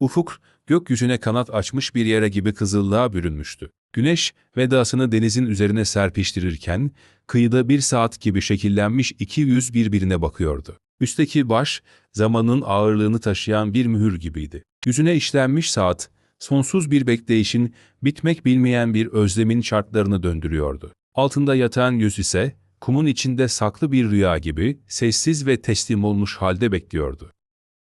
Ufuk, gökyüzüne kanat açmış bir yere gibi kızıllığa bürünmüştü. Güneş, vedasını denizin üzerine serpiştirirken, kıyıda bir saat gibi şekillenmiş iki yüz birbirine bakıyordu. Üstteki baş, zamanın ağırlığını taşıyan bir mühür gibiydi. Yüzüne işlenmiş saat, sonsuz bir bekleyişin, bitmek bilmeyen bir özlemin şartlarını döndürüyordu. Altında yatan yüz ise, kumun içinde saklı bir rüya gibi, sessiz ve teslim olmuş halde bekliyordu.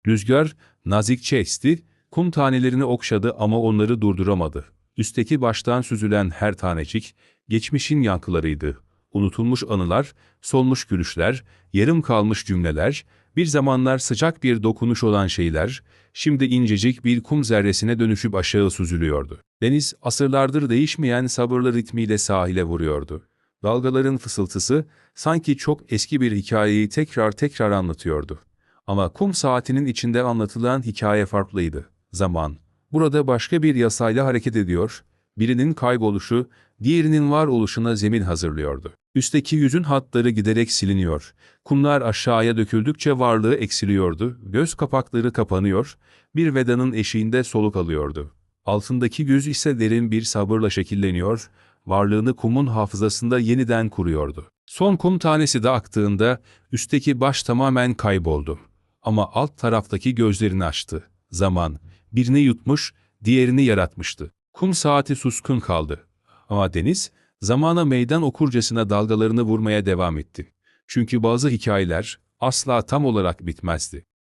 Rüzgar, nazikçe esti, kum tanelerini okşadı ama onları durduramadı. Üstteki baştan süzülen her tanecik, geçmişin yankılarıydı. Unutulmuş anılar, solmuş gülüşler, yarım kalmış cümleler, bir zamanlar sıcak bir dokunuş olan şeyler, şimdi incecik bir kum zerresine dönüşüp aşağı süzülüyordu. Deniz, asırlardır değişmeyen sabırlı ritmiyle sahile vuruyordu. Dalgaların fısıltısı, sanki çok eski bir hikayeyi tekrar tekrar anlatıyordu. Ama kum saatinin içinde anlatılan hikaye farklıydı. Zaman, burada başka bir yasayla hareket ediyor, birinin kayboluşu, diğerinin var oluşuna zemin hazırlıyordu. Üstteki yüzün hatları giderek siliniyor, kumlar aşağıya döküldükçe varlığı eksiliyordu, göz kapakları kapanıyor, bir vedanın eşiğinde soluk alıyordu. Altındaki göz ise derin bir sabırla şekilleniyor, varlığını kumun hafızasında yeniden kuruyordu. Son kum tanesi de aktığında üstteki baş tamamen kayboldu. Ama alt taraftaki gözlerini açtı. Zaman, birini yutmuş, diğerini yaratmıştı. Kum saati suskun kaldı. Ama deniz, zamana meydan okurcasına dalgalarını vurmaya devam etti. Çünkü bazı hikayeler asla tam olarak bitmezdi.